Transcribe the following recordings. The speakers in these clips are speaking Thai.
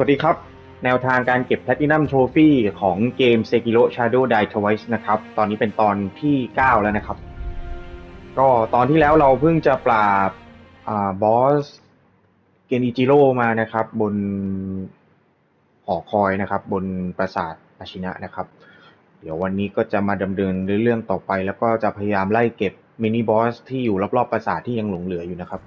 สวัสดีครับ แนวทางการเก็บ Platinum Trophy ของเกม Sekiro Shadow Die Twice นะครับ ตอนนี้เป็นตอนที่ 9 แล้วนะครับ ก็ตอนที่แล้วเราเพิ่งจะปราบอบอสเกนิจิโร่มานะครับ บนหอคอยนะครับ บนปราสาทอาชินะนะครับ เดี๋ยววันนี้ก็จะมาดำเนินเรื่องต่อไป แล้วก็จะพยายามไล่เก็บมินิบอสที่อยู่รอบๆปราสาทที่ยังหลงเหลืออยู่นะครับ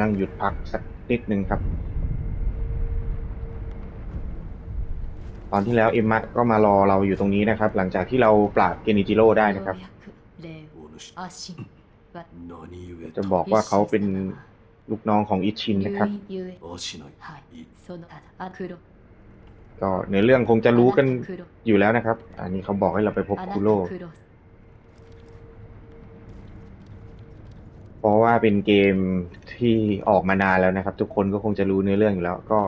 นั่งหยุดพักสักนิดนึงครับ ตอนที่แล้วเอ็มมะก็มารอเราอยู่ตรงนี้นะครับ หลังจากที่เราปราบเกนิจิโร่ได้นะครับ จะบอกว่าเขาเป็นลูกน้องของอิชินนะครับ ก็ในเรื่องคงจะรู้กันอยู่แล้วนะครับ อันนี้เขาบอกให้เราไปพบคุโร่ เพราะว่าเป็นเกมที่ออกมานานแล้วนะครับ ทุกคนก็คงจะรู้เนื้อเรื่องอยู่แล้ว ก็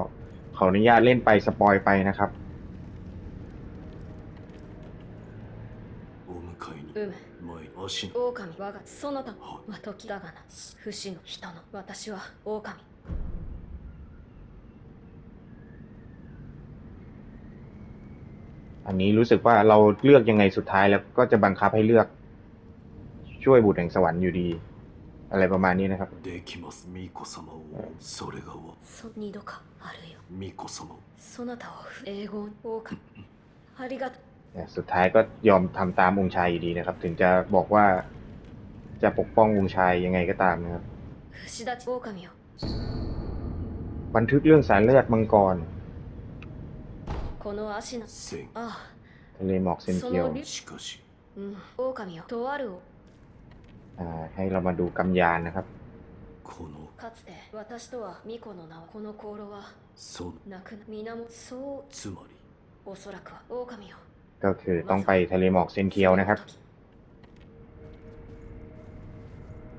ขออนุญาตเล่นไปสปอยไปนะครับ お迎えにうむ前足の狼我がそなたは時だがな不死の人の私は狼 อันนี้รู้สึกว่าเราเลือกยังไงสุดท้ายแล้วก็จะบังคับให้เลือก ช่วยบุตรแห่งสวรรค์อยู่ดี อะไรประมาณนี้นะครับ できます巫女様をそれがわそ二度かあるよ巫女様をそなたを英語狼ありがとう แต่สุดท้ายก็ยอมทำตามองค์ชายอยู่ดีนะครับ ถึงจะบอกว่าจะปกป้ององค์ชายยังไงก็ตามนะครับ 不死立ち狼よ บันทึกเรื่องสายเลือดมังกร この足の千あ ทะเลหมอกเซนเคียว ให้เรามาดูกำยานนะครับ このかつて私とは巫女の名はこの香炉はそなくな源そうつまりおそらくは狼よ ก็คือต้องไปทะเลหมอกเซนเคียวนะครับ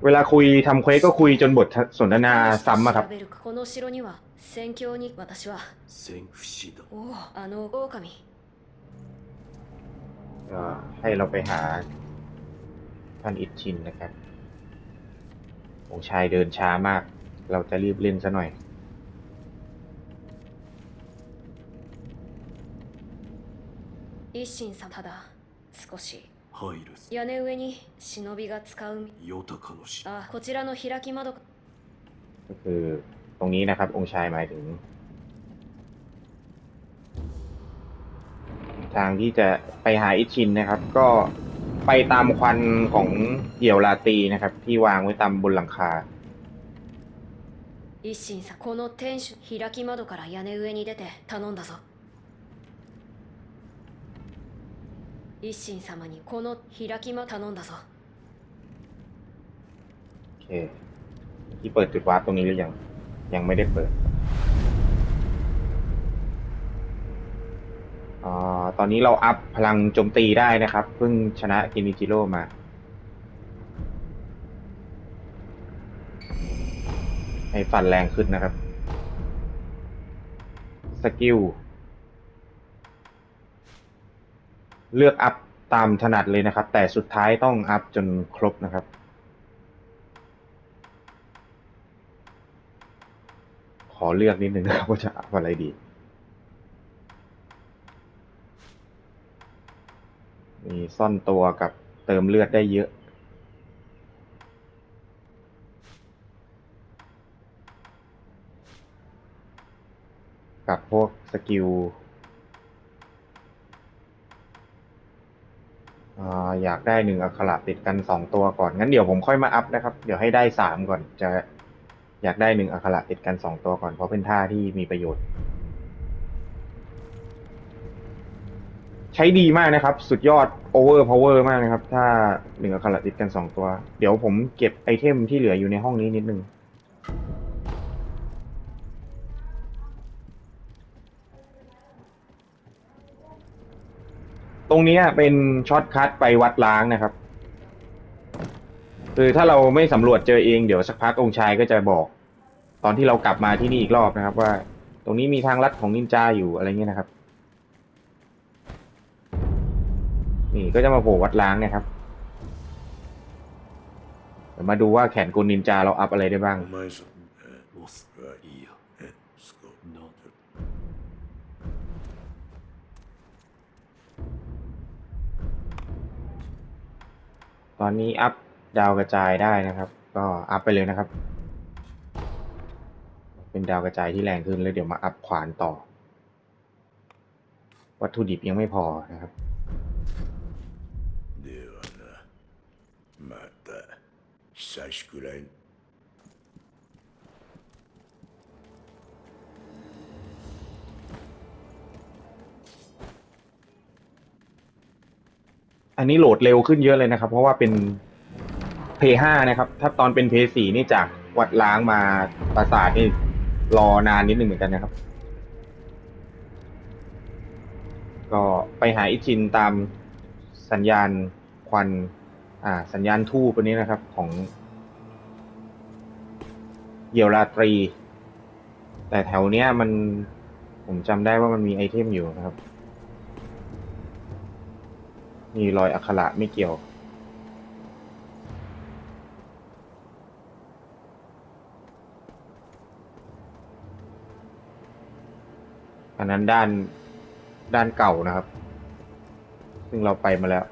เวลาคุยทำเควสก็คุยจนบทสนทนาซ้ำอะครับ 調べるかこの城には戦況に私は千不死だおおあの狼 ก็ให้เราไปหาท่านอิชินนะครับ องค์ชายเดินช้ามาก เราจะรีบเล่นซะหน่อย 一心さんただ少し入るす屋根上に忍びが使う豊かの死あこちらの開き窓か ก็คือตรงนี้นะครับ องค์ชายหมายถึง ทางที่จะไปหาอิชินนะครับ ก็ ไปตามควันของเหยี่ยวลาตรีนะครับ ที่วางไว้ตามบนหลังคา 一心さんこの天守開き窓から屋根上に出て頼んだぞ一心様にこの開き窓頼んだぞ โอเค ที่เปิดจุดวาร์ปตรงนี้หรือยัง ยังไม่ได้เปิด อ่าตอนนี้เราอัพพลังโจมตีได้นะครับเพิ่งชนะกินิจิโร่มา ให้ฟันแรงขึ้นนะครับ สกิล เลือกอัพตามถนัดเลยนะครับ แต่สุดท้ายต้องอัพจนครบนะครับขอเลือกนิดนึงนะว่าจะอัพอะไรดี มีซ่อนตัวกับเติมเลือดได้เยอะ กับพวกสกิลอยากได้หนึ่งอักขระติดกันสองตัวก่อน งั้นเดี๋ยวผมค่อยมาอัพนะครับ เดี๋ยวให้ได้สามก่อน จะอยากได้หนึ่งอักขระติดกันสองตัวก่อน เพราะเป็นท่าที่มีประโยชน์ ใช้ดีมากนะครับ สุดยอดโอเวอร์พาวเวอร์มากนะครับ ถ้าหนึ่งอักขระติดกันสองตัว เดี๋ยวผมเก็บไอเทมที่เหลืออยู่ในห้องนี้นิดนึง ตรงนี้เป็นช็อตคัทไปวัดล้างนะครับ คือถ้าเราไม่สำรวจเจอเองเดี๋ยวสักพักองค์ชายก็จะบอก ตอนที่เรากลับมาที่นี่อีกรอบนะครับ ว่า ตรงนี้มีทางลัดของนินจาอยู่อะไรเงี้ยนะครับ นี่ก็จะมาโผล่วัดล้างเนี่ยครับ เดี๋ยวมาดูว่าแขนกุลนินจาเราอัพอะไรได้บ้าง ตอนนี้อัพดาวกระจายได้นะครับ ก็อัพไปเลยนะครับ เป็นดาวกระจายที่แรงขึ้นแล้วเดี๋ยวมาอัพขวานต่อ วัตถุดิบยังไม่พอนะครับ sache Gülen. อันนี้โหลดเร็วขึ้นเยอะเลยนะครับ เพราะว่าเป็น Play 5นะครับ ถ้าตอนเป็น Play 4นี่จากวัดล้างมาปราสาทนี่รอนานนิดหนึ่งเหมือนกันนะครับ ก็ไปหาอิชินตามสัญญาณควัน อ่า สัญญาณทูปอันนี้นะครับ ของเหยี่ยวราตรี แต่แถวเนี้ยมันผมจำได้ว่ามันมีไอเทมอยู่นะครับ มีรอยอักขระไม่เกี่ยว อันนั้นด้านด้านเก่านะครับ ซึ่งเราไปมาแล้ว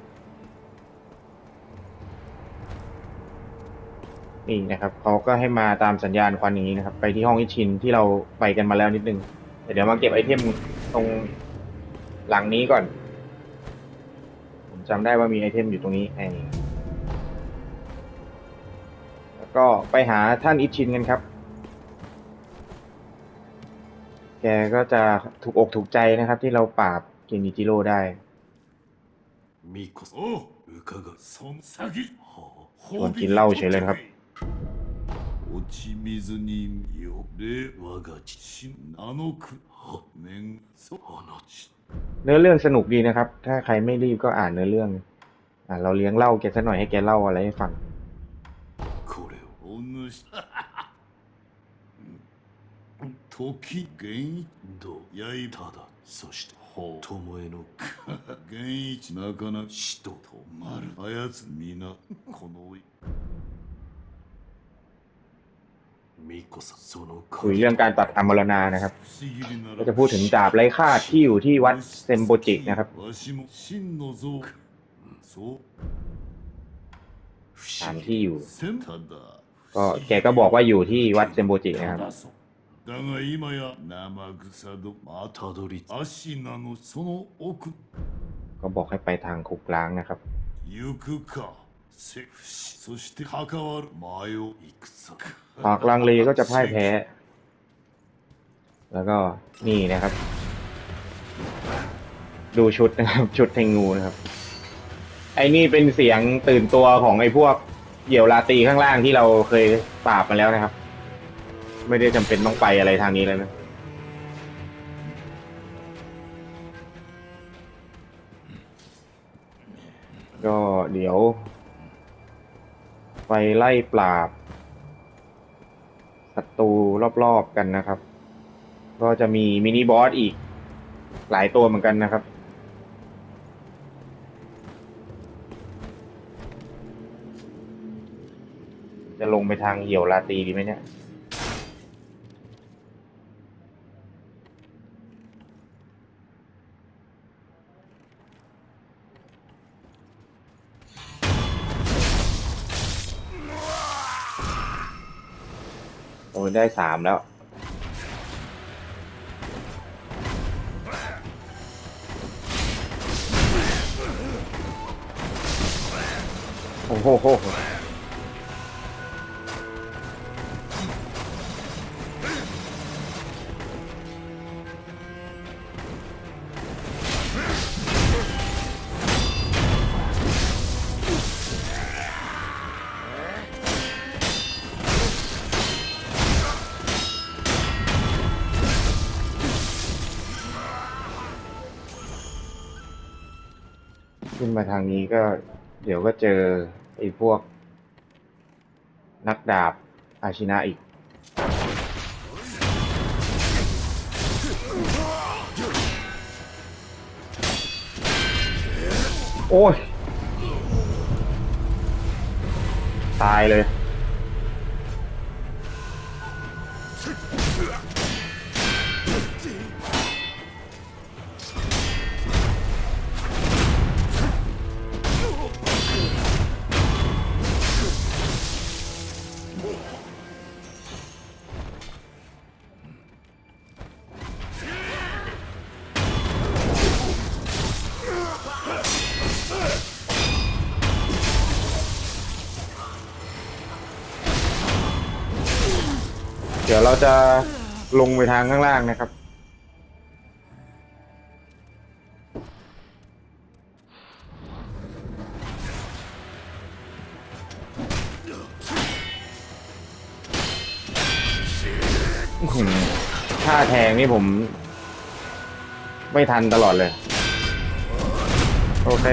นี่นะครับเขาก็ให้มาตามสัญญาณควันอย่างนี้นะครับ ไปที่ห้องอิชินที่เราไปกันมาแล้วนิดนึงแต่เดี๋ยวมาเก็บไอเทมตรงหลังนี้ก่อน ผมจำได้ว่ามีไอเทมอยู่ตรงนี้ไอ้แล้วก็ไปหาท่านอิชินกันครับ แกก็จะถูกอกถูกใจนะครับ ที่เราปราบเกนิจิโร่ได้ ミコさんおう伺うそん先はあชวนกินเหล้าเฉยเลยนะครับ 落ち水によれ我が父しあのく面そ話 เนื้อเรื่องสนุกดีนะครับ ถ้าใครไม่รีบก็อ่านเนื้อเรื่อง อ่าเราเลี้ยงเหล่าแกสักหน่อยให้แกเล่าอะไรให้ฟัง これをお主時元一どうやいただそしてほう巴の元一なかなか死と止まるあやつ皆このミコさんその คุยเรื่องการตัดอมรณานะครับ 不思議なら ก็จะพูดถึงดาบไร้ค่าที่อยู่ที่วัดเซมโบจินะครับ わしも真の像そう 不 ตาม 思議 ที่อยู่ センターだ ก็แกก็บอกว่าอยู่ที่วัดเซมโบจินะครับ だが今や生草どまたどり着た芦名のその奥 ก็บอกให้ไปทางคุกล้างนะครับ 行くか セフシそして関わる前を戦 หากลังเลก็จะพ่ายแพ้ แล้วก็นี่นะครับ ดูชุดนะครับ ชุดเทงงูนะครับ ไอ้นี่เป็นเสียงตื่นตัวของไอ้พวกเหยี่ยวลาตรีข้างล่างที่เราเคยปราบมาแล้วนะครับ ไม่ได้จำเป็นต้องไปอะไรทางนี้แล้วนะ ก็เดี๋ยว ไปไล่ปราบศัตรูรอบๆกันนะครับ ก็จะมีมินิบอสอีกหลายตัวเหมือนกันนะครับ จะลงไปทางเหี่ยวลาตีดีไหมเนี่ย โอ้ยได้สามแล้ว โอ้โห ขึ้นมาทางนี้ก็ เดี๋ยวก็เจอไอ้พวก นักดาบอาชินะอีก โอ้ย ตายเลย เดี๋ยวเราจะลงไปทางข้างล่างนะครับ อื้อหือท่าแทงนี่ผม ไม่ทันตลอดเลย โอเค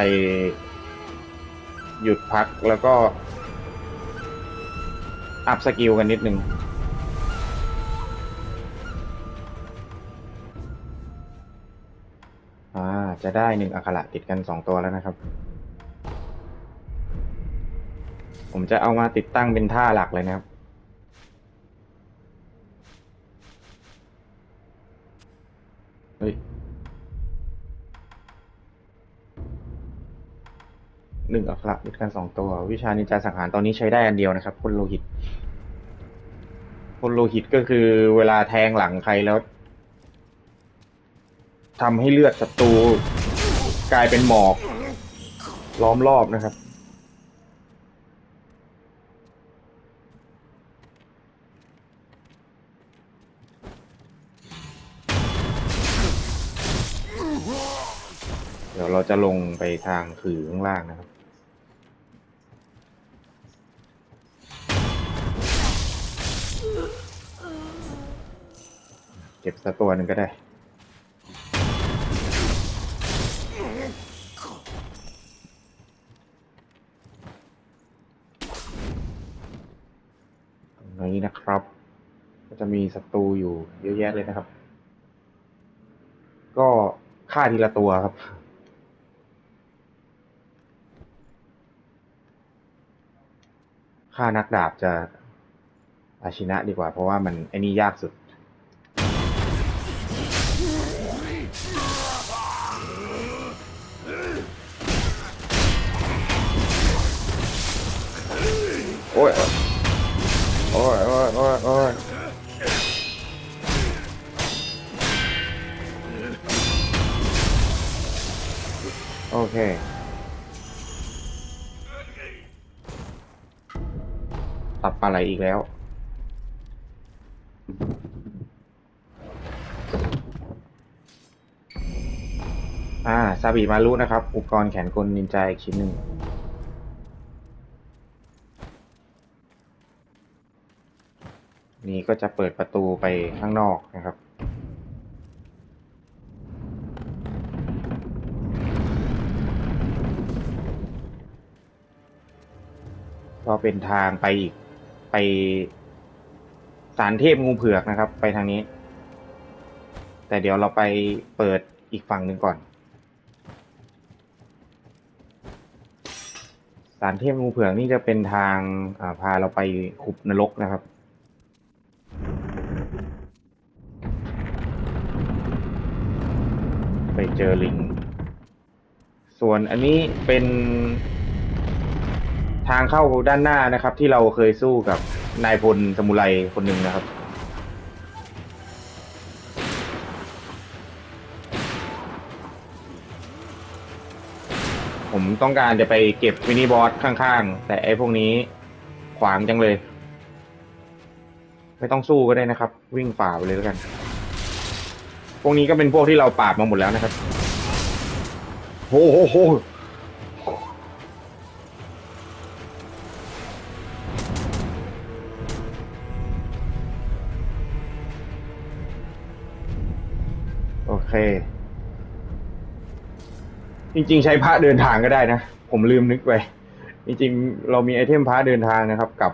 ไปหยุดพักแล้วก็อัพสกิลกันนิดนึงอ่า จะได้หนึ่งอักขระติดกันสองตัวแล้วนะครับ ผมจะเอามาติดตั้งเป็นท่าหลักเลยนะครับ เฮ้ย หนึ่งอักขระติดกันสองตัว วิชานินจาสังหารตอนนี้ใช้ได้อันเดียวนะครับพลโลหิตพลโลหิตก็คือเวลาแทงหลังใครแล้วทำให้เลือดศัตรูกลายเป็นหมอก ล้อมรอบนะครับ เดี๋ยวเราจะลงไปทางคือข้างล่างนะครับ ก็บสักตัวหนึ่งก็ได้ ตรงนี้นะครับ ก็จะมีศัตรูอยู่เยอะแยะเลยนะครับ ก็ฆ่าทีละตัวครับฆ่านักดาบจะอาชินะดีกว่า เพราะว่ามันไอ้นี่ยากสุด อ้ยโอ้ยโอ้ยโอ้ยโอ้ยโอเคตับปลาไหลอีกแล้ว อ่าซาบิมารุนะครับ อุปกรณ์แขนกลนินจาอีกชิ้นหนึ่ง นี่ก็จะเปิดประตูไปข้างนอกนะครับ ก็เป็นทางไปอีกไปสารเทพงูเผือกนะครับ ไปทางนี้ แต่เดี๋ยวเราไปเปิดอีกฝั่งหนึ่งก่อนสารเทพงูเผือกนี่จะเป็นทางาพาเราไปขุบนรกนะครับ ไป เจอลิง ส่วนอันนี้เป็นทางเข้าด้านหน้านะครับ ที่เราเคยสู้กับนายพลสมุไรคนหนึ่งนะครับ ผมต้องการจะไปเก็บมินิบอสข้างๆ แต่ไอ้พวกนี้ขวางจังเลย ไม่ต้องสู้ก็ได้นะครับ วิ่งฝ่าไปเลยแล้วกัน พวกนี้ก็เป็นพวกที่เราปราบมาหมดแล้วนะครับโอ้โหโหโอเค จริง ๆ ใช้พระเดินทางก็ได้นะ ผมลืมนึกไป จริง ๆ เรามีไอเทมพระเดินทางนะครับ กลับ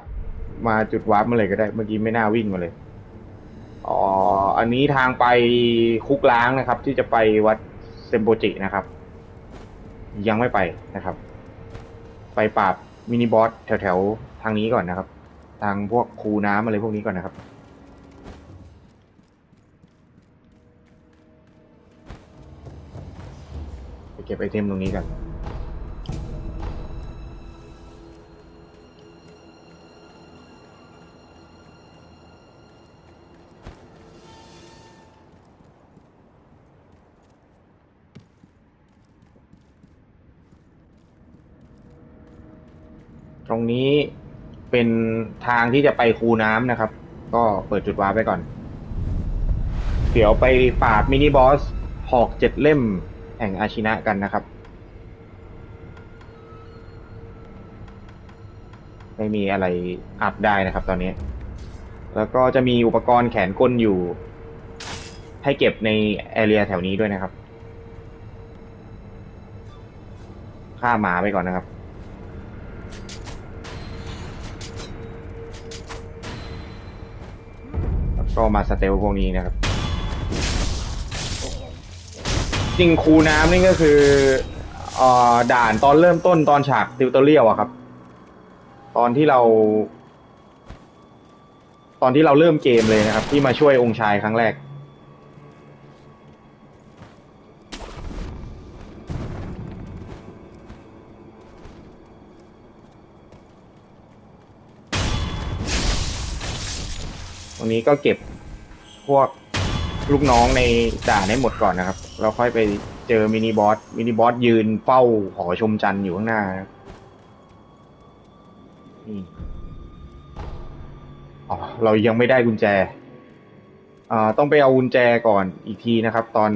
มาจุดวาร์ปมื่อไหร่ก็ได้ เมื่อกี้ไม่น่าวิ่งมาเลย อ๋อ อันนี้ทางไปคุกล้างนะครับ ที่จะไปวัดเซมโบจินะครับ ยังไม่ไปนะครับ ไปปราบมินิบอสแถวๆ ทางนี้ก่อนนะครับ ทางพวกคูน้ำอะไรพวกนี้ก่อนนะครับ ไปเก็บไอเทมตรงนี้กัน ตรงนี้เป็นทางที่จะไปคูน้ำนะครับ ก็เปิดจุดวาร์ปไปก่อน เดี๋ยวไปปราบมินิบอสหอกเจ็ดเล่มแห่งอาชินะกันนะครับ ไม่มีอะไรอัพได้นะครับตอนนี้ แล้วก็จะมีอุปกรณ์แขนกลอยู่ ให้เก็บในแอเรียแถวนี้ด้วยนะครับ ฆ่าหมาไปก่อนนะครับ ก็มาสเตลพวกนี้นะครับ จริงคูน้ำนี่ก็คือเอ่อด่านตอนเริ่มต้นตอนฉากติวเตอร์เรียลอะครับ ตอนที่เรา ตอนที่เราเริ่มเกมเลยนะครับ ที่มาช่วยองค์ชายครั้งแรก รงนี้ก็เก็บพวกลูกน้องในด่านให้หมดก่อนนะครับ เราค่อยไปเจอมินิบอส มินิบอสยืนเฝ้าหอชมจันทร์อยู่ข้างหน้านะครับนี่อ๋อเรายังไม่ได้กุญแจ อ่า ต้องไปเอากุญแจก่อนอีกทีนะครับ ตอน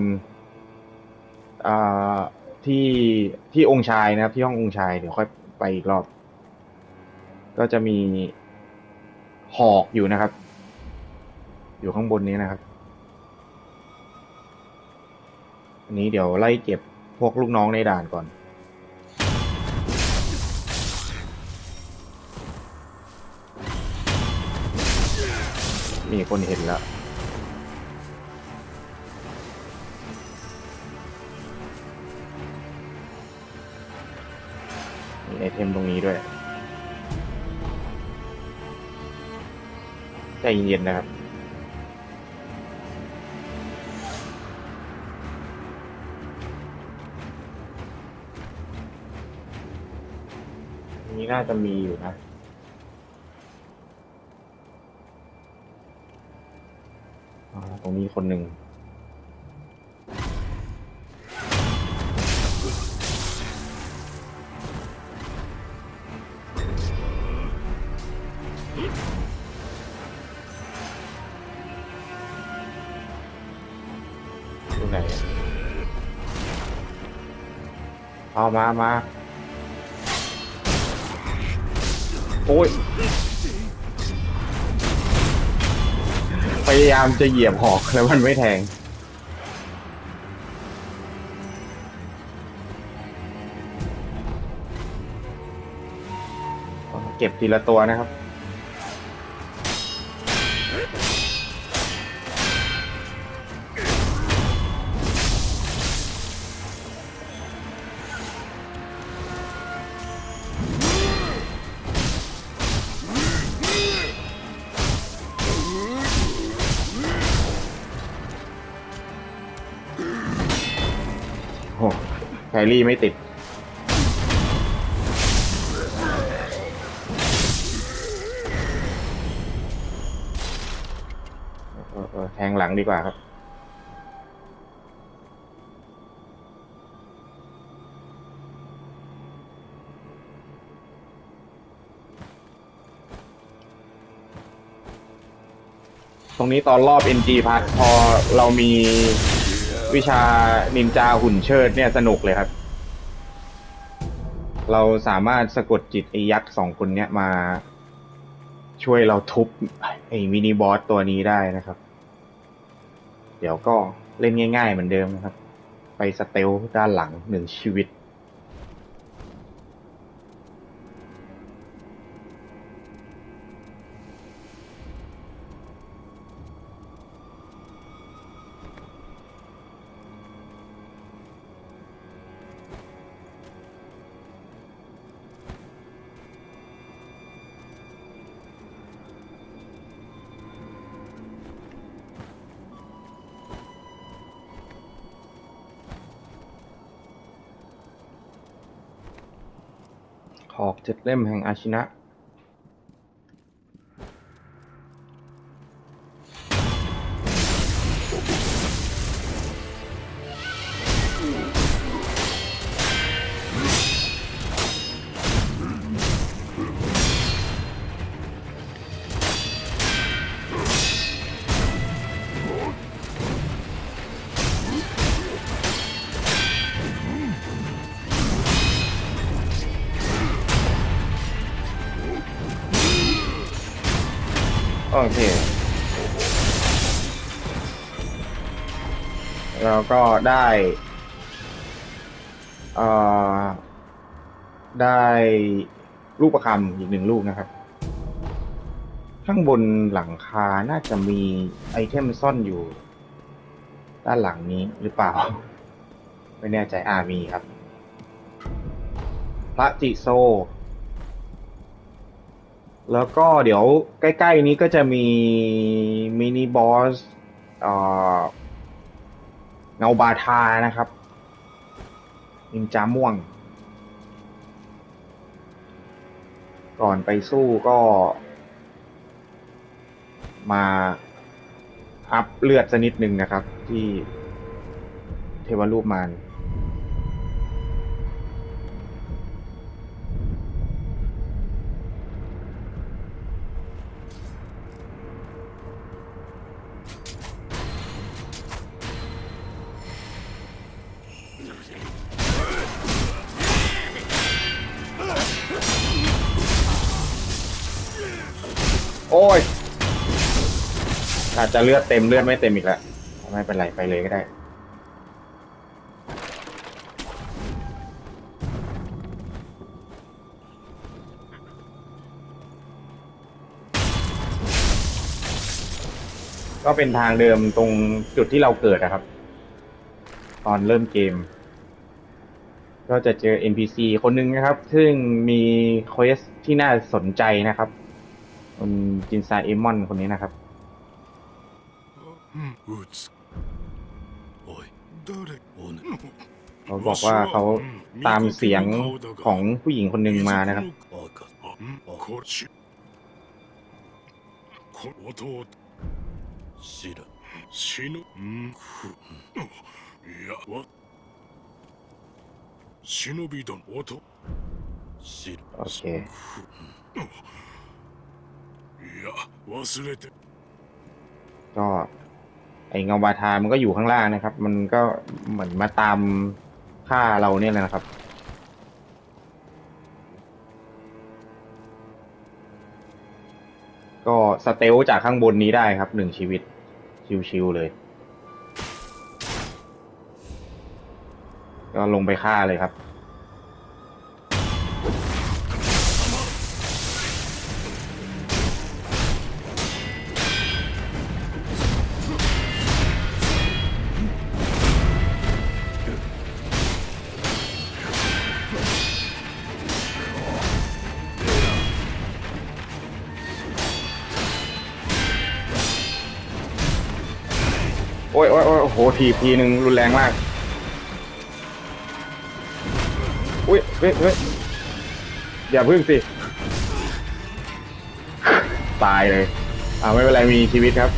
อ่า ที่ที่องค์ชายนะครับ ที่ห้ององค์ชายเดี๋ยวค่อยไปอีกรอบ ก็จะมีหอกอยู่นะครับ อยู่ข้างบนนี้นะครับ อันนี้เดี๋ยวไล่เก็บพวกลูกน้องในด่านก่อน มีคนเห็นแล้วมีไอเทมตรงนี้ด้วย ใจเย็นๆนะครับ นี้น่าจะมีอยู่นะ ตรงนี้คนหนึ่งอะไหนอะเอามามา โอ้ย พยายามจะเหยียบหอกแล้วมันไม่แทง เก็บทีละตัวนะครับ รี่ไม่ติด แทงหลังดีกว่าครับ ตรงนี้ตอนรอบ NG พัทพอเรามี วิชานินจาหุ่นเชิดเนี่ยสนุกเลยครับ เราสามารถสะกดจิตไอ้ยักษ์สองคนเนี้ยมา ช่วยเราทุบไอ้มินิบอสตัวนี้ได้นะครับ เดี๋ยวก็เล่นง่าย ๆ เหมือนเดิมนะครับ ไปสเตลด้านหลังหนึ่งชีวิต อกเจ็ดเล่มแห่งอาชินะ โอเคแล้วก็ได้เอ่อได้ลูกประคำอีกหนึ่งลูกนะครับ ข้างบนหลังคาน่าจะมีไอเทมซ่อนอยู่ ด้านหลังนี้หรือเปล่า ไม่แน่ใจอามีครับ พระจิโซ แล้วก็เดี๋ยวใกล้ ๆ นี้ก็จะมีมินิบอสเงาบาทานะครับนินจาม่วง ก่อนไปสู้ก็ มาอัพเลือดสักนิดหนึ่งนะครับ ที่เทวรูปมาร จจะเลือดเต็มเลือดไม่เต็มอีกแล้วไม่เป็นไรไปเลยก็ได้ ก็เป็นทางเดิมตรงจุดที่เราเกิดนะครับ ตอนเริ่มเกม ก็จะเจอ NPC คนหนึ่งนะครับ ซึ่งมีเควสที่น่าสนใจนะครับคุณจินซาเอมอนคนนี้นะครับ 撃つおい誰おね เขาบอกว่าเขาตามเสียงของผู้หญิงคนหนึ่งมานะครับ わかっこっちこ音を知らん死ぬんふいやわ忍び殿音知らん โอเค いや忘れて ก็ ไอเงาบาทามันก็อยู่ข้างล่างนะครับ มันก็เหมือนมาตามฆ่าเราเนี่ยแหละนะครับ ก็สเตลจากข้างบนนี้ได้ครับหนึ่งชีวิต ชิวๆเลย ก็ลงไปฆ่าเลยครับ อ้ยโอ้ยโอ้โหทีหนึ่งรุนแรงมาก อุ้ยเฮ้ยเฮ้ยอย่าพึ่งสิ ตายเลย อ่าไม่เป็นไรมีชีวิตครับ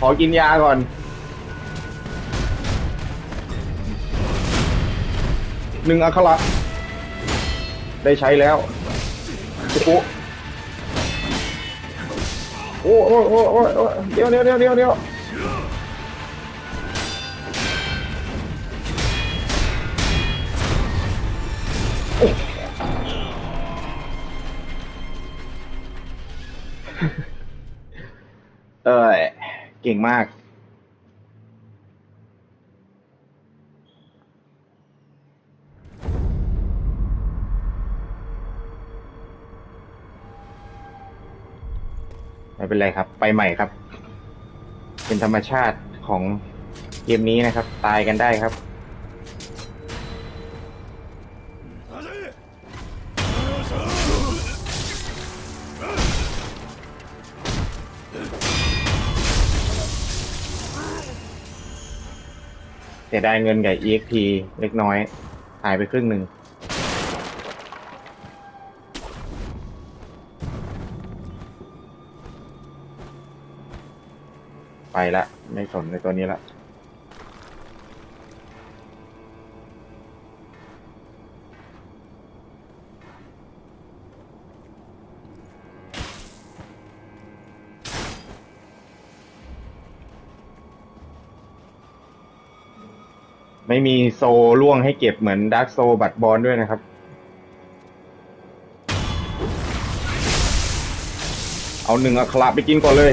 ขอกินยาก่อน หนึ่งอัคระได้ใช้แล้วโอ้โหโอ้โอ้โอ้โอ้โอ้เดี๋ยวเดี๋ยวเดี๋ยวเดี๋ยว เก่งมาก ไม่เป็นไรครับ ไปใหม่ครับ เป็นธรรมชาติของเกมนี้นะครับ ตายกันได้ครับ สียดายเงินกับ EXP เล็กน้อย หายไปครึ่งหนึ่ง ไปละ ไม่สนในตัวนี้ละ ไม่มีโซล่วงให้เก็บเหมือนดาร์กโซบัตบอลด้วยนะครับ เอาหนึ่งอัคระไปกินก่อนเลย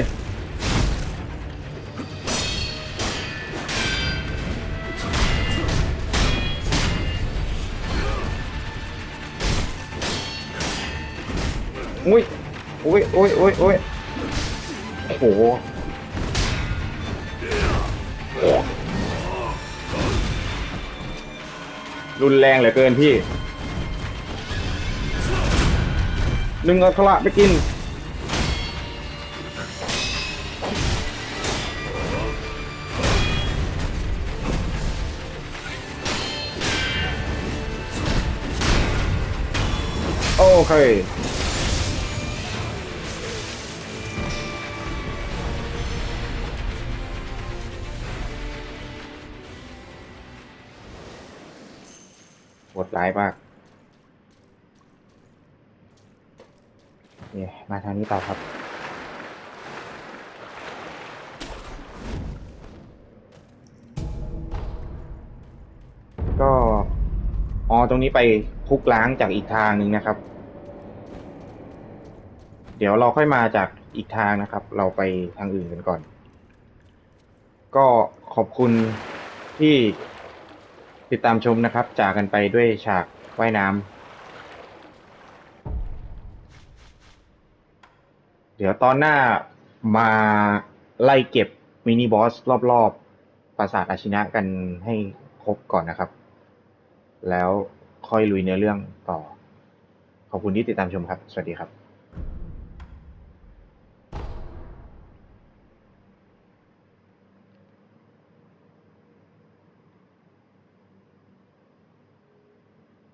อุ้ยอุ้ยอุ้ยอุ้ยอุ้ยโอ้โห รุนแรงเหลือเกินพี่หนึ่งอัคระไปกิน โอเค ทางนี้ต่อครับ ก็อ๋อตรงนี้ไปคุกล้างจากอีกทางหนึ่งนะครับ เดี๋ยวเราค่อยมาจากอีกทางนะครับ เราไปทางอื่นกันก่อน ก็ขอบคุณที่ติดตามชมนะครับ จากกันไปด้วยฉากว่ายน้ำ ดี๋ยวตอนหน้ามาไล่เก็บมินิบอสรอบๆปราสาทอาชินะกันให้ครบก่อนนะครับ แล้วค่อยลุยเนื้อเรื่องต่อ ขอบคุณที่ติดตามชมครับ สวัสดีครับ